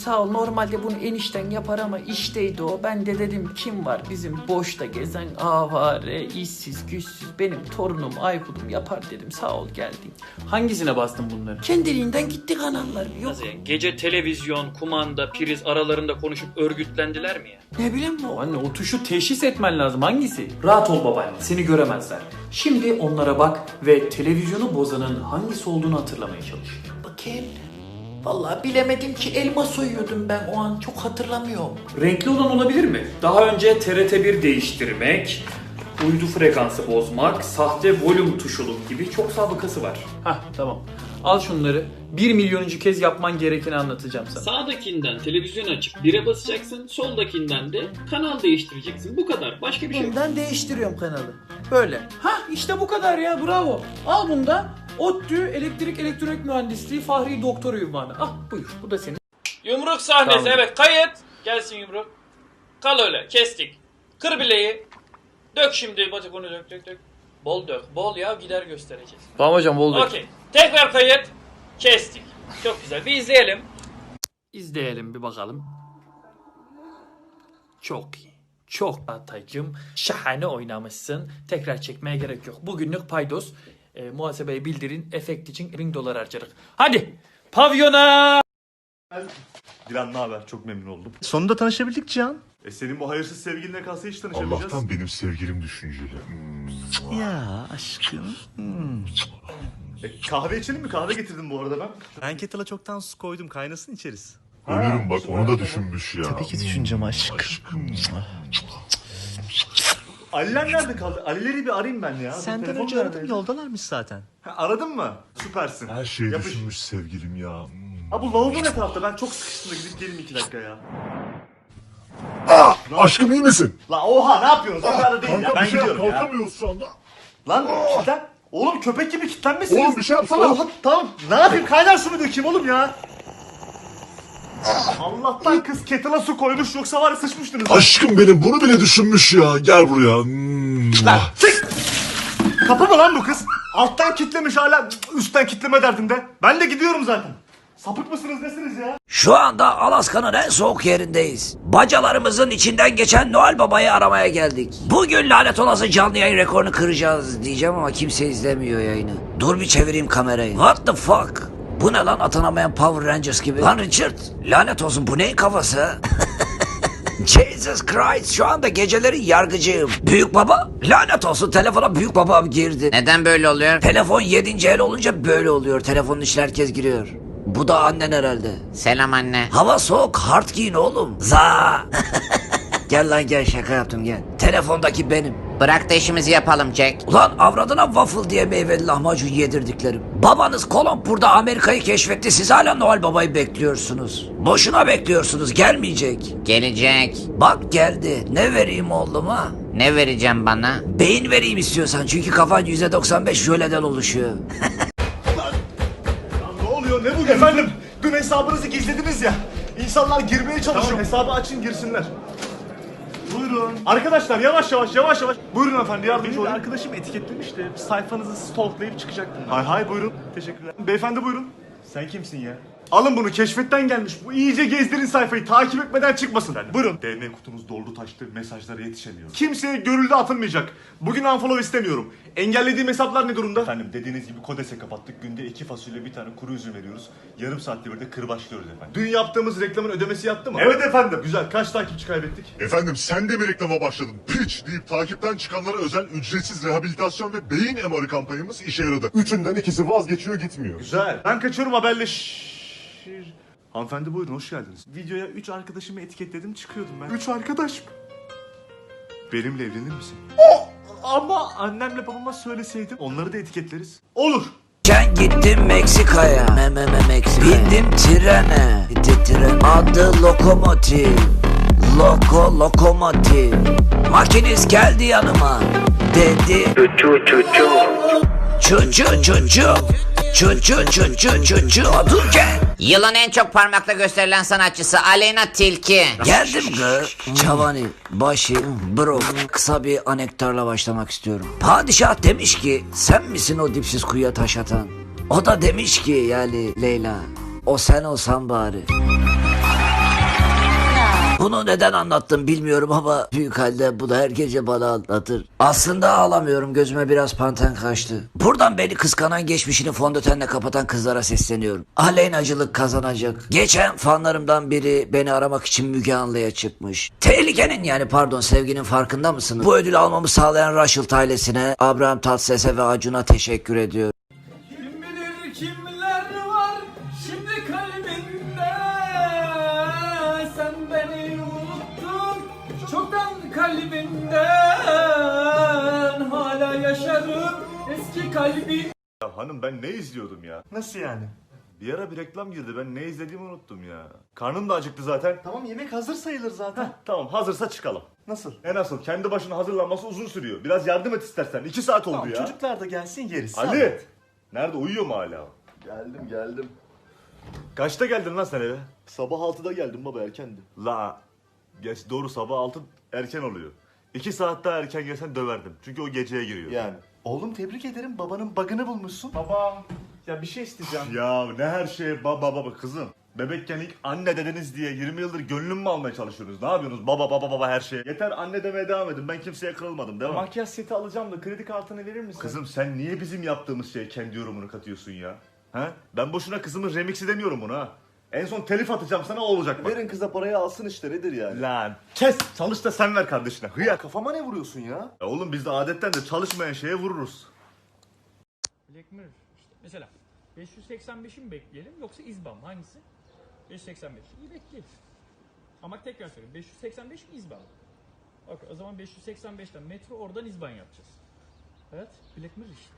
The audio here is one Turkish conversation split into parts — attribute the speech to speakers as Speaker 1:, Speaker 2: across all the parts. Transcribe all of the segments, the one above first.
Speaker 1: sağ ol. Normalde bunu enişten yapar ama işteydi o. Ben de dedim kim var bizim boşta gezen avare, işsiz, güçsüz benim torunum Aykut'um yapar dedim. Sağ ol geldin.
Speaker 2: Hangisine bastın bunları?
Speaker 1: Kendiliğinden gitti kanallar. Yok
Speaker 2: Nasıl yani? Gece televizyon, kumanda, priz aralarında konuşup örgütlendiler mi ya?
Speaker 1: ne bileyim bu.
Speaker 2: Anne o tuşu teşhis etmen lazım. Hangisi? Rahat ol babaanne. Seni göremezler. Şimdi onlara bak ve televizyonu bozanın hangisi olduğunu hatırlamaya çalış.
Speaker 1: Bakayım. Vallahi bilemedim ki elma soyuyordum ben o an çok hatırlamıyorum.
Speaker 2: Renkli olan olabilir mi? Daha önce TRT1 değiştirmek, uydu frekansı bozmak, sahte volüm tuşuluk gibi çok sabıkası var. Hah tamam. Al şunları. Bir milyonuncu kez yapman gerekeni anlatacağım sana.
Speaker 3: Sağdakinden televizyon açıp 1'e basacaksın. Soldakinden de kanal değiştireceksin. Bu kadar. Başka bir şey yok.
Speaker 1: Bundan değiştiriyorum kanalı. Böyle.
Speaker 2: Ha işte bu kadar ya bravo. Al bunda. ODTÜ Elektrik Elektronik Mühendisliği Fahri Doktor ünvanı. Ah buyur bu da senin. Yumruk sahnesi
Speaker 1: Tamam.
Speaker 2: evet kayıt. Gelsin yumruk. Kal öyle kestik. Kır bileği. Dök şimdi batık onu dök dök dök. Bol dök. Bol ya gider göstereceğiz.
Speaker 1: Tamam hocam oldu.
Speaker 2: Okey. Tekrar kayıt. Kestik. Çok güzel. Bir izleyelim. İzleyelim bir bakalım. Çok iyi. Çok Ataycım. Şahane oynamışsın. Tekrar çekmeye gerek yok. Bugünlük paydos. E, muhasebeye bildirin. Efekt için 1000 dolar harcadık. Hadi. Pavyona.
Speaker 4: Dilan ne haber? Çok memnun oldum. Sonunda tanışabildik Cihan. E senin bu hayırsız sevgilinle kalsa hiç tanışamayacağız.
Speaker 5: Allah'tan benim sevgilim düşünceli. Hmm.
Speaker 4: Ya aşkım. E, kahve içelim mi? Kahve getirdim bu arada ben. Ben kettle'a çoktan su koydum. Kaynasın içeriz.
Speaker 5: Ölürüm bak onu da düşünmüş ya.
Speaker 4: Tabii ki düşüneceğim aşkım. Aliler nerede kaldı? Alileri bir arayayım ben ya.
Speaker 6: Senden
Speaker 4: Telefon
Speaker 6: önce
Speaker 4: neredeydi?
Speaker 6: aradım yoldalarmış zaten.
Speaker 4: Ha, aradın mı? Süpersin.
Speaker 5: Her şeyi
Speaker 4: Yapış.
Speaker 5: düşünmüş sevgilim ya. Hmm.
Speaker 4: Ha bu lavabo ne tarafta? Ben çok sıkıştım da gidip geleyim iki dakika ya.
Speaker 5: Ah, aşkım iyi misin?
Speaker 4: La oha ne yapıyorsunuz? O kadar değil ya.
Speaker 5: Kanka
Speaker 4: Ben
Speaker 5: bir şey yap,
Speaker 4: gidiyorum ya.
Speaker 5: kalkamıyoruz şu anda.
Speaker 4: Lan kilitlen. Oğlum köpek gibi kilitlenmişsiniz.
Speaker 5: Oğlum bir şey yapsana.
Speaker 4: Oha, tamam. Ne yapayım? Kaynar su mu dökeyim oğlum ya? Allah'tan kız kettle'a su koymuş yoksa var ya sıçmıştınız.
Speaker 5: Aşkım benim bunu bile düşünmüş ya. Gel buraya. Hmm.
Speaker 4: Sık! Kapı mı lan bu kız? Alttan kitlemiş hala üstten kitleme derdinde. Ben de gidiyorum zaten. Sapık mısınız nesiniz ya?
Speaker 7: Şu anda Alaska'nın en soğuk yerindeyiz. Bacalarımızın içinden geçen Noel Baba'yı aramaya geldik. Bugün lanet olası canlı yayın rekorunu kıracağız diyeceğim ama kimse izlemiyor yayını. Dur bir çevireyim kamerayı. What the fuck? Bu ne lan atanamayan Power Rangers gibi? Lan Richard lanet olsun bu neyin kafası? Jesus Christ şu anda geceleri yargıcıyım. Büyük baba lanet olsun telefona büyük babam girdi.
Speaker 8: Neden böyle oluyor?
Speaker 7: Telefon 7. el olunca böyle oluyor. Telefonun içine herkes giriyor. Bu da annen herhalde.
Speaker 8: Selam anne.
Speaker 7: Hava soğuk hard giyin oğlum. Za. gel lan gel şaka yaptım gel. Telefondaki benim.
Speaker 8: Bırak da işimizi yapalım Jack.
Speaker 7: Ulan avradına waffle diye meyveli lahmacun yedirdiklerim. Babanız Kolomb burada Amerika'yı keşfetti. Siz hala Noel Baba'yı bekliyorsunuz. Boşuna bekliyorsunuz. Gelmeyecek.
Speaker 8: Gelecek.
Speaker 7: Bak geldi. Ne vereyim oğluma?
Speaker 8: Ne vereceğim bana?
Speaker 7: Beyin vereyim istiyorsan. Çünkü kafan %95 jöleden oluşuyor.
Speaker 4: Ne oluyor ne bu? Efendim dün hesabınızı gizlediniz ya. İnsanlar girmeye çalışıyor. Tamam hesabı açın girsinler. Buyurun. Arkadaşlar yavaş yavaş yavaş yavaş. Buyurun efendi yardımcı olun. arkadaşım etiketlemişti. Sayfanızı stalklayıp çıkacaktım. Hay hay buyurun. Teşekkürler. Beyefendi buyurun. Sen kimsin ya? Alın bunu keşfetten gelmiş. Bu iyice gezdirin sayfayı. Takip etmeden çıkmasın. buyurun. DM kutumuz doldu taştı. Mesajlara yetişemiyoruz. Kimseye görüldü atılmayacak. Bugün unfollow istemiyorum. Engellediğim hesaplar ne durumda? Efendim dediğiniz gibi kodese kapattık. Günde iki fasulye bir tane kuru üzüm veriyoruz. Yarım saatte bir de kırbaçlıyoruz efendim. Dün yaptığımız reklamın ödemesi yattı mı? Evet efendim. Güzel. Kaç takipçi kaybettik?
Speaker 5: Efendim sen de mi reklama başladın? Piç deyip takipten çıkanlara özel ücretsiz rehabilitasyon ve beyin MR'ı kampanyamız işe yaradı. Üçünden ikisi vazgeçiyor gitmiyor.
Speaker 4: Güzel. Ben kaçıyorum haberleşir. Hanımefendi buyurun hoş geldiniz. Videoya 3 arkadaşımı etiketledim çıkıyordum ben. 3 arkadaş mı? Benimle evlenir misin? Ama annemle babama söyleseydim onları da etiketleriz. Olur.
Speaker 7: Geçen gittim Meksika'ya. Me me me Meksika. Bindim trene. Gitti tren. Adı lokomotif. Loko lokomotif. Makinist geldi yanıma. Dedi. Çu çu çu çu. Çu çu çu Çu çu çu çu çu çu. Durken.
Speaker 8: Yılın en çok parmakla gösterilen sanatçısı Aleyna Tilki.
Speaker 7: Geldim gı. Çavani, başı, bro. Kısa bir anektarla başlamak istiyorum. Padişah demiş ki sen misin o dipsiz kuyuya taş atan? O da demiş ki yani Leyla o sen olsan bari. Bunu neden anlattım bilmiyorum ama büyük halde bu da her gece bana anlatır. Aslında ağlamıyorum gözüme biraz panten kaçtı. Buradan beni kıskanan geçmişini fondötenle kapatan kızlara sesleniyorum. Aleynacılık kazanacak. Geçen fanlarımdan biri beni aramak için Müge Anlı'ya çıkmış. Tehlikenin yani pardon sevginin farkında mısınız? Bu ödülü almamı sağlayan Rushelt ailesine, Abraham Tatleses'e ve Acun'a teşekkür ediyorum.
Speaker 4: Hanım ben ne izliyordum ya? Nasıl yani? Bir ara bir reklam girdi ben ne izlediğimi unuttum ya. Karnım da acıktı zaten.
Speaker 6: Tamam yemek hazır sayılır zaten.
Speaker 4: Tamam hazırsa çıkalım.
Speaker 6: Nasıl?
Speaker 4: E nasıl? Kendi başına hazırlanması uzun sürüyor. Biraz yardım et istersen. İki saat oldu
Speaker 6: Tamam
Speaker 4: ya.
Speaker 6: çocuklar da gelsin yeriz.
Speaker 4: Ali! Nerede? Uyuyor mu hala?
Speaker 6: Geldim geldim.
Speaker 4: Kaçta geldin lan sen eve?
Speaker 6: Sabah 6'da geldim baba erkendi.
Speaker 4: La. Geç doğru sabah altı erken oluyor. İki saat daha erken gelsen döverdim. Çünkü o geceye giriyor.
Speaker 6: Yani. Oğlum tebrik ederim babanın bug'ını bulmuşsun.
Speaker 4: Baba.
Speaker 6: Ya bir şey isteyeceğim.
Speaker 4: Ya ne her şeye baba baba kızım. Bebekken ilk anne dedeniz diye 20 yıldır gönlüm mü almaya çalışıyorsunuz? Ne yapıyorsunuz? Baba baba baba her şeye. Yeter anne demeye devam edin. Ben kimseye kırılmadım. Devam.
Speaker 6: Makyaj seti alacağım da kredi kartını verir misin?
Speaker 4: Kızım sen niye bizim yaptığımız şeye kendi yorumunu katıyorsun ya? Ha? Ben boşuna kızımın remixi demiyorum bunu ha. En son telif atacağım sana o olacak bak.
Speaker 6: Verin kıza parayı alsın işte nedir yani?
Speaker 4: Lan kes çalış da sen ver kardeşine. Hıyar.
Speaker 6: Kafama ne vuruyorsun ya?
Speaker 4: Ya oğlum biz de adetten de çalışmayan şeye vururuz.
Speaker 2: Black Mirror işte. Mesela 585'i mi bekleyelim yoksa İzban mı? Hangisi? 585. İyi bekleyelim. Ama tekrar söyleyeyim. 585 mi İzban? Okey o zaman 585'ten metro oradan İzban yapacağız. Evet Black Mirror işte.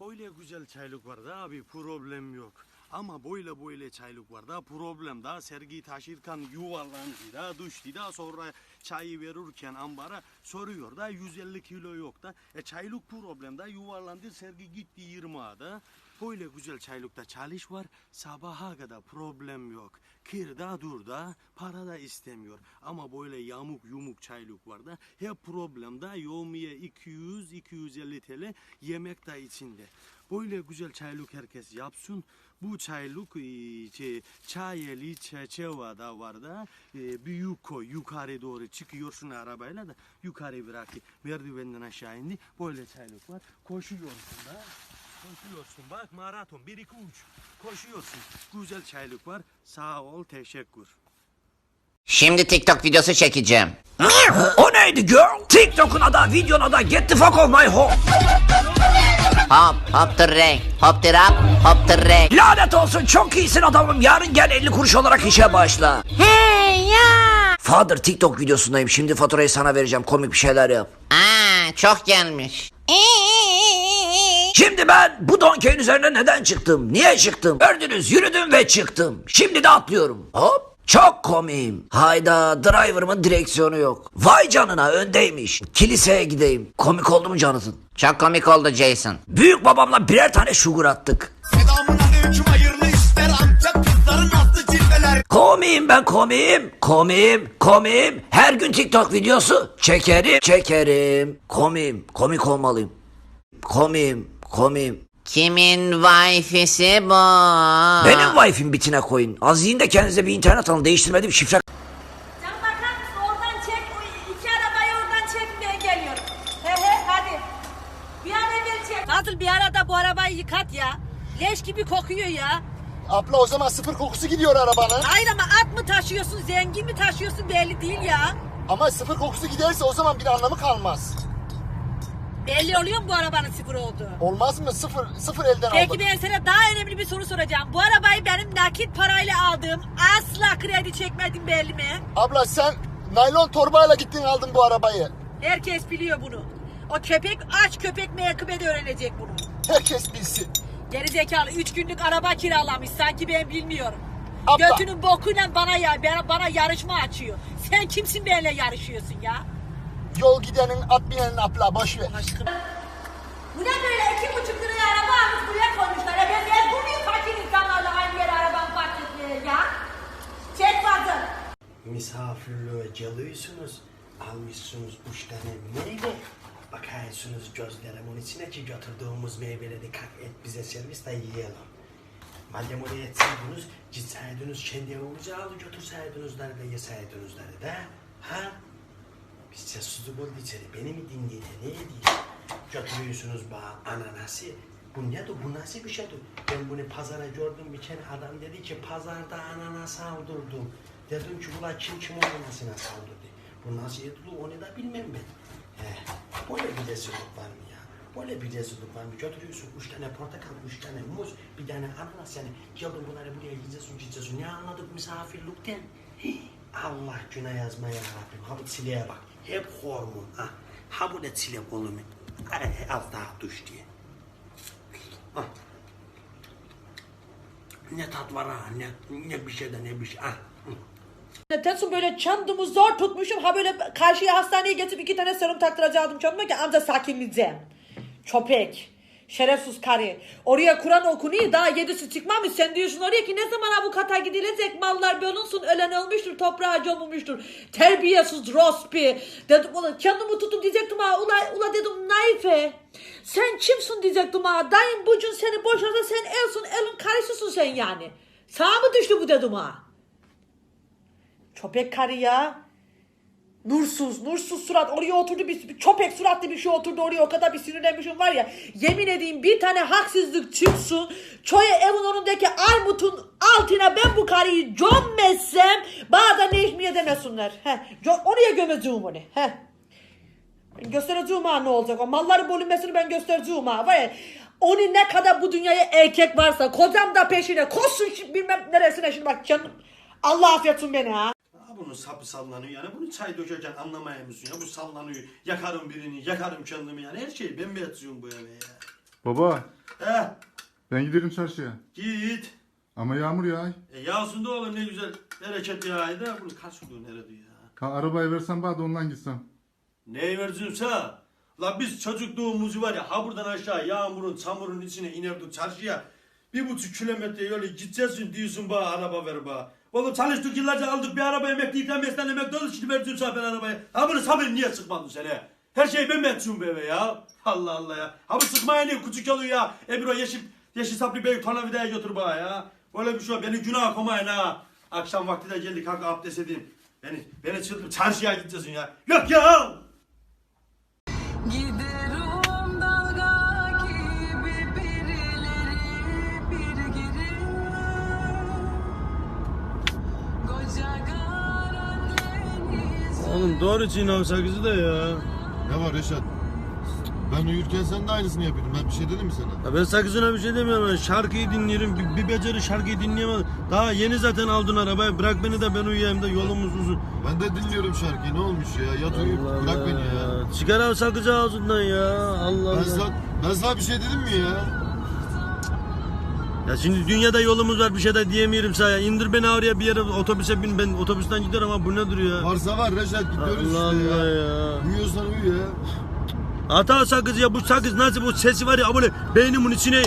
Speaker 9: Böyle güzel çaylık var da abi problem yok. Ama böyle böyle çaylık da problem da sergi taşırken yuvarlandı da düştü da sonra çayı verirken ambara soruyor da 150 kilo yok da e çaylık problem da yuvarlandı sergi gitti 20 da böyle güzel çaylıkta çalış var sabaha kadar problem yok. Kir da dur da para da istemiyor ama böyle yamuk yumuk çaylık var da hep problem da yomiye 200-250 TL yemek de içinde. Böyle güzel çaylık herkes yapsın. Bu çaylık e, çayeli çerçeve da var da e, büyük koy yukarı doğru çıkıyorsun arabayla da yukarı bırak merdivenden aşağı indi. Böyle çaylık var. Koşuyorsun da. Koşuyorsun bak maraton 1 2 3 koşuyorsun. Güzel çaylık var. Sağ ol teşekkür.
Speaker 8: Şimdi TikTok videosu çekeceğim.
Speaker 7: O neydi girl? TikTok'un adı, videonun adı Get the fuck off my home.
Speaker 8: Hop hop the ring. Hop the rap. Hop the ring.
Speaker 7: Lanet olsun çok iyisin adamım. Yarın gel 50 kuruş olarak işe başla.
Speaker 8: Hey ya.
Speaker 7: Father TikTok videosundayım. Şimdi faturayı sana vereceğim. Komik bir şeyler yap.
Speaker 8: Aa çok gelmiş.
Speaker 7: Şimdi ben bu donkeyin üzerine neden çıktım? Niye çıktım? Gördünüz yürüdüm ve çıktım. Şimdi de atlıyorum. Hop. Çok komiyim. Hayda driver'ımın direksiyonu yok. Vay canına öndeymiş. Kiliseye gideyim. Komik oldu mu Jonathan?
Speaker 8: Çok komik oldu Jason.
Speaker 7: Büyük babamla birer tane şugur attık. Komiyim ben komiyim. Komiyim, komiyim. Her gün TikTok videosu çekerim, çekerim. Komiyim, komik olmalıyım. Komiyim, komiyim.
Speaker 8: Kimin wifi'si bu?
Speaker 7: Benim wifi'm bitine koyun. Az yiyin de kendinize bir internet alın. Değiştirmedim şifre
Speaker 10: Sen bakar mısın oradan çek, o iki arabayı oradan çekmeye geliyorum. He he hadi. Bir an evvel çek. Kadın bir arada bu arabayı yıkat ya. Leş gibi kokuyor ya.
Speaker 6: Abla o zaman sıfır kokusu gidiyor arabanın.
Speaker 10: Hayır ama at mı taşıyorsun, zengin mi taşıyorsun belli değil ya.
Speaker 6: Ama sıfır kokusu giderse o zaman bir anlamı kalmaz.
Speaker 10: Belli oluyor mu bu arabanın sıfır olduğu?
Speaker 6: Olmaz mı? Sıfır, sıfır elden
Speaker 10: Peki
Speaker 6: aldım.
Speaker 10: ben sana daha önemli bir soru soracağım. Bu arabayı benim nakit parayla aldığım asla kredi çekmedim belli mi?
Speaker 6: Abla sen naylon torbayla gittin aldın bu arabayı.
Speaker 10: Herkes biliyor bunu. O köpek aç köpek meyakkıbe de öğrenecek bunu.
Speaker 6: Herkes bilsin.
Speaker 10: Gerizekalı 3 günlük araba kiralamış sanki ben bilmiyorum.
Speaker 6: Abla.
Speaker 10: Götünün bokuyla bana ya bana, bana yarışma açıyor. Sen kimsin benimle yarışıyorsun ya?
Speaker 6: Yol gidenin at binenin abla boş ver.
Speaker 10: Aşkım. Bu ne böyle iki buçuk liraya araba almış buraya koymuşlar. Ya ben, ben bu muyum fakir insanlarla aynı yere arabamı park etmeye ya? Çek fazla.
Speaker 9: Misafirliğe geliyorsunuz. Almışsınız üç tane meyve. Bakıyorsunuz gözlerimin içine ki götürdüğümüz meyveleri kalk et bize servis de yiyelim. Madem oraya etseydiniz, gitseydiniz kendi evinize alıp götürseydiniz de yeseydiniz de. Ha? Bir sessizlik oldu içeri. Beni mi dinleyin? Ne diyorsun? Götürüyorsunuz bana ananası. Bu nedir? Bu nasıl bir şeydir? Ben bunu pazara gördüm bir kere adam dedi ki pazarda ananas aldırdım. Dedim ki ula kim kim ananasına saldırdı? Bu nasıl edilir onu da bilmem ben. He, böyle bir rezillik var mı ya? Böyle bir rezillik var mı? Götürüyorsun üç tane portakal, üç tane muz, bir tane ananas yani. Geldin bunları buraya yiyeceksin, yiyeceksin. Ne anladık misafirlikten? Hii, Allah günah yazma ya Rabbim. Ha bu çileğe bak. Hep hormon. Ha, ha bu ne mu? Ay, Az daha düş diye. Ha. Ne tat var ha, ne, ne bir şey de ne bir şey. Ha.
Speaker 11: Tesun böyle çandımı zor tutmuşum. Ha böyle karşıya hastaneye getirip iki tane serum taktıracaktım çandıma ki amca sakinleyeceğim. Çöpek. Şerefsiz karı. Oraya Kur'an okunuyor daha yedisi çıkmamış. Sen diyorsun oraya ki ne zaman avukata gidilecek mallar bölünsün ölen ölmüştür toprağa gömülmüştür. Terbiyesiz rospi. Dedim ulan kendimi tutup diyecektim ha ula, ula dedim naife. Sen kimsin diyecektim ha. Dayım bucun seni boşarsa sen elsin elin karısısın sen yani. Sağa mı düştü bu dedim ha. Köpek karı ya. Nursuz, nursuz surat. Oraya oturdu bir, bir köpek suratlı bir şey oturdu oraya o kadar bir sinirlenmişim var ya. Yemin edeyim bir tane haksızlık çıksın. Çoya evin önündeki armutun altına ben bu karıyı gömmezsem bana da ne içmeye demesinler. Heh, oraya gömeceğim onu. Heh. Göstereceğim ha ne olacak. O malların bölünmesini ben göstereceğim ha. Var ya, onun ne kadar bu dünyaya erkek varsa kocam da peşine koşsun bilmem neresine şimdi bak canım. Allah affetsin beni ha.
Speaker 9: Bunun sapı sallanıyor yani. Bunu çay dökerken anlamayamıyorsun ya. Bu sallanıyor. Yakarım birini, yakarım kendimi yani. Her şeyi ben mi yatıyorum bu eve ya?
Speaker 5: Baba
Speaker 9: He,
Speaker 5: ben giderim çarşıya.
Speaker 9: git.
Speaker 5: Ama yağmur yağ.
Speaker 9: E yağsın da oğlum ne güzel bereket yağıydı. Bunu karşılıyor nerede ya?
Speaker 5: Ha, arabayı versen bana da ondan gitsem.
Speaker 9: Neyi vereceksin La biz çocukluğumuzu var ya ha buradan aşağı yağmurun çamurun içine inerdik çarşıya. Bir buçuk kilometre yolu gideceksin diyorsun bana araba ver bana. Oğlum çalıştık yıllarca aldık bir araba emekli ikramiyesinden emekli olduk şimdi ben arabayı. Ha bunu sabır niye sıkmadın seni? Her şeyi ben mi edeceğim bu eve ya? Allah Allah ya. Ha bu sıkmaya niye küçük yolu ya? Ebru yeşil, yeşil saplı bey tornavidaya götür bana ya. Böyle bir şey. Beni günah koymayın ha. Akşam vakti de geldik kalk abdest edeyim. Beni, beni çıldırıp çarşıya gideceksin ya. Yok ya. Oğlum doğru çiğnem sakızı da ya.
Speaker 5: Ne var Reşat? Ben uyurken sen de aynısını yapıyordun. Ben bir şey dedim mi sana?
Speaker 9: Ya ben sakızına bir şey demiyorum. Ben şarkıyı dinliyorum. Bir, bir beceri şarkıyı dinleyemem. Daha yeni zaten aldın arabayı. Bırak beni de ben uyuyayım da yolumuz uzun.
Speaker 5: Ben de dinliyorum şarkıyı. Ne olmuş ya? Yat uyu. Bırak beni ya.
Speaker 9: Çıkar abi sakızı ağzından ya. Allah
Speaker 5: Ben
Speaker 9: Allah.
Speaker 5: sana, ben sana bir şey dedim mi ya?
Speaker 9: Ya şimdi dünyada yolumuz var bir şey de diyemiyorum sana. İndir beni oraya bir yere otobüse bin. Ben otobüsten giderim ama bu nedir ya?
Speaker 5: Varsa var Reşat. Gidiyoruz
Speaker 9: Allah
Speaker 5: işte
Speaker 9: Allah
Speaker 5: ya.
Speaker 9: ya.
Speaker 5: Uyuyorsan uyu ya.
Speaker 9: Hata sakız ya bu sakız nasıl bu sesi var ya böyle beynimin içine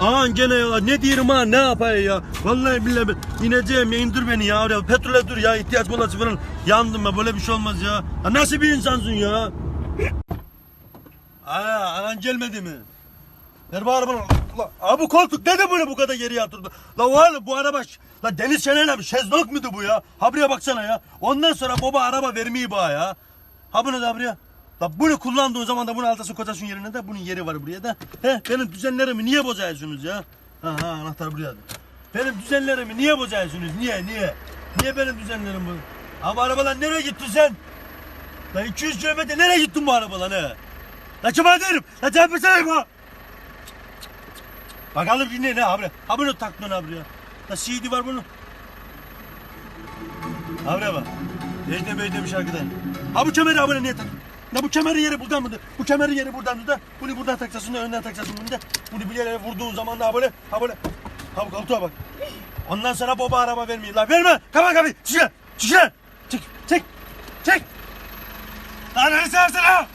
Speaker 9: Aa gene ya ne diyorum ha ne yapayım ya Vallahi billahi ben ineceğim ya indir beni ya oraya petrole dur ya ihtiyaç molası falan Yandım ben böyle bir şey olmaz ya ha, Nasıl bir insansın ya Aa anan gelmedi mi Ver arabanı La, Aa, bu koltuk ne de böyle bu kadar geriye yatırdı La oğlum bu araba La deniz şenene bir şezlong muydu bu ya Ha buraya baksana ya Ondan sonra baba araba vermeyi bana ya Ha bunu da buraya La bunu kullandığın zaman da bunu altasın kotasın yerine de bunun yeri var buraya da. He benim düzenlerimi niye bozuyorsunuz ya? Ha ha anahtar buraya. Benim düzenlerimi niye bozuyorsunuz? Niye niye? Niye benim düzenlerim bu? Ama arabalar nereye gittin sen? La 200 kilometre nereye gittin bu arabalar ne? La kime derim? La tepesene bu. Bakalım şimdi ne abi? Ha bunu taktın abi ya. La CD var bunun. Abi bak. Neyde beyde bir şarkıdan. Ha bu kemeri abi niye tak? La bu kemerin yeri buradan mıdır? Bu kemerin yeri buradan da. Bunu buradan takacaksın, önden takacaksın bunu da. Bunu bir yere vurduğun zaman da böyle, ha böyle. Ha bu koltuğa bak. Ondan sonra baba araba vermeyin. La verme. Kapat kapıyı. Çık lan. Çık. Çık. Çık. Lan istersin ha?